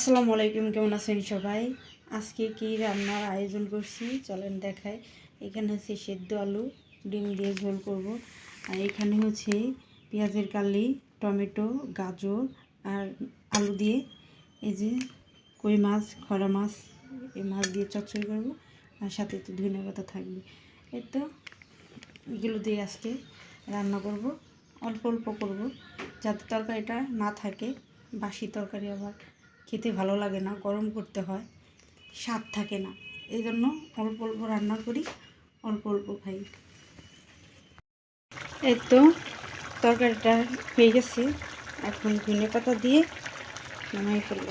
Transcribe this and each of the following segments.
আসসালামু আলাইকুম, কেমন আছেন সবাই? আজকে কি রান্নার আয়োজন করছি? চলেন দেখাই। এখানে হচ্ছে সেদ্ধ আলু, ডিম দিয়ে ঝোল করব। আর এখানে হচ্ছে পেঁয়াজের কালি, টমেটো, গাজর আর আলু দিয়ে এই যে কই মাছ, খরা মাছ, এই মাছ দিয়ে চচ্চড়ি করব। আর সাথে তো ধনে পাতা থাকবে। এই তো এগুলো দিয়ে আজকে রান্না করব। অল্প অল্প করব। যাতে তরকারিটা না থাকে, বাসি তরকারি আবার। খেতে ভালো লাগে না, গরম করতে হয়, স্বাদ থাকে না। এই জন্য অল্প অল্প রান্না করি, অল্প অল্প খাই। এই তো তরকারিটা হয়ে গেছে। এখন ধনে পাতা দিয়ে নামাই ফেলব।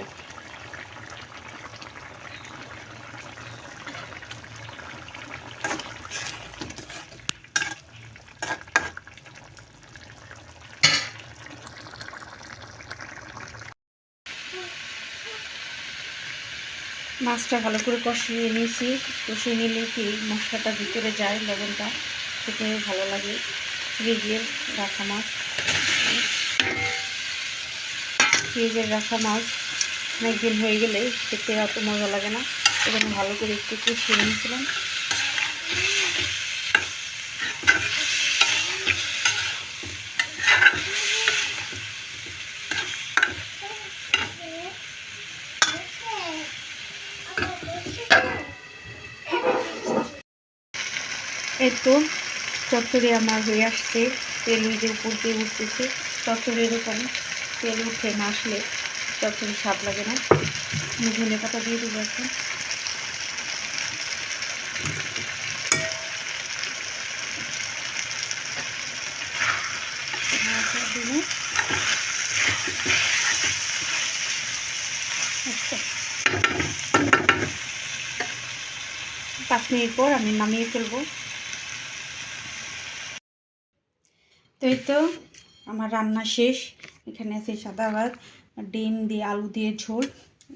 মাছটা ভালো করে কষিয়ে নিয়েছি, কষিয়ে নিলে কি মশলাটা ভিতরে যায় লবণটা? খেতে ভালো লাগে। ফ্রিজের রাখা মাছ। ফ্রিজের রাখা মাছ অনেকদিন হয়ে গেলে খেতে অত মজা লাগে না। এখানে ভালো করে একটু কষিয়ে নিয়েছিলাম। এই তো, চচ্চড়ি আমার হয়ে আসছে, তেল উঠে উপর দিয়ে উঠতেছে, চচ্চড়ি এরকম, তেল উঠে না আসলে চচ্চড়ি স্বাদ লাগে না। আমি ধনে পাতা দিয়ে দেবো এখন। পাঁচ মিনিট পর আমি নামিয়ে ফেলব। তো এই তো আমার রান্না শেষ। এখানে আছে সাদা ভাত, ডিম দিয়ে আলু দিয়ে ঝোল,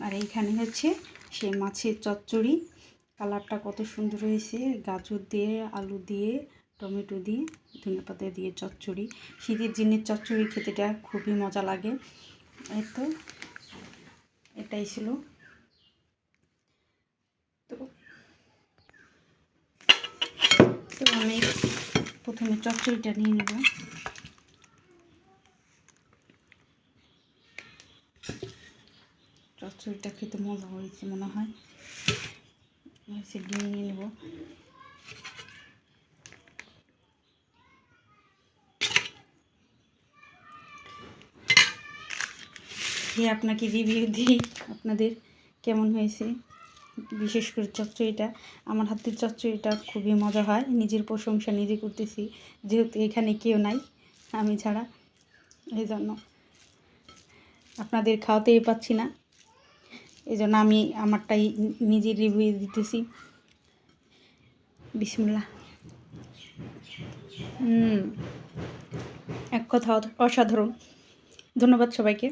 আর এইখানে হচ্ছে সে মাছের চচ্চড়ি। কালারটা কত সুন্দর হয়েছে। গাজর দিয়ে, আলু দিয়ে, টমেটো দিয়ে, ধনে পাতা দিয়ে চচ্চড়ি। শীতের দিনের চচ্চড়ি খেতেটা খুবই মজা লাগে। এই তো, এটাই ছিল। তো তো আমি প্রথমে চচ্চড়িটা নিয়ে নেব চচ্চড়িটা খেতে মজা হয়েছে মনে হয়। হচ্ছে ডিম নিয়ে নেব। দিয়ে আপনাকে রিভিউ দিই আপনাদের কেমন হয়েছে। বিশেষ করে চচ্চড়িটা। আমার হাতের চচ্চড়িটা খুবই মজা হয়। নিজের প্রশংসা নিজে করতেছি। যেহেতু এখানে কেউ নাই, আমি ছাড়া। এই জন্য আপনাদের খাওয়াতেই পাচ্ছি না। এই জন্য আমি আমারটাই নিজের রিভিউ দিতেছি। বিসমুল্লাহ। হুম এক কথা অসাধারণ। ধন্যবাদ সবাইকে।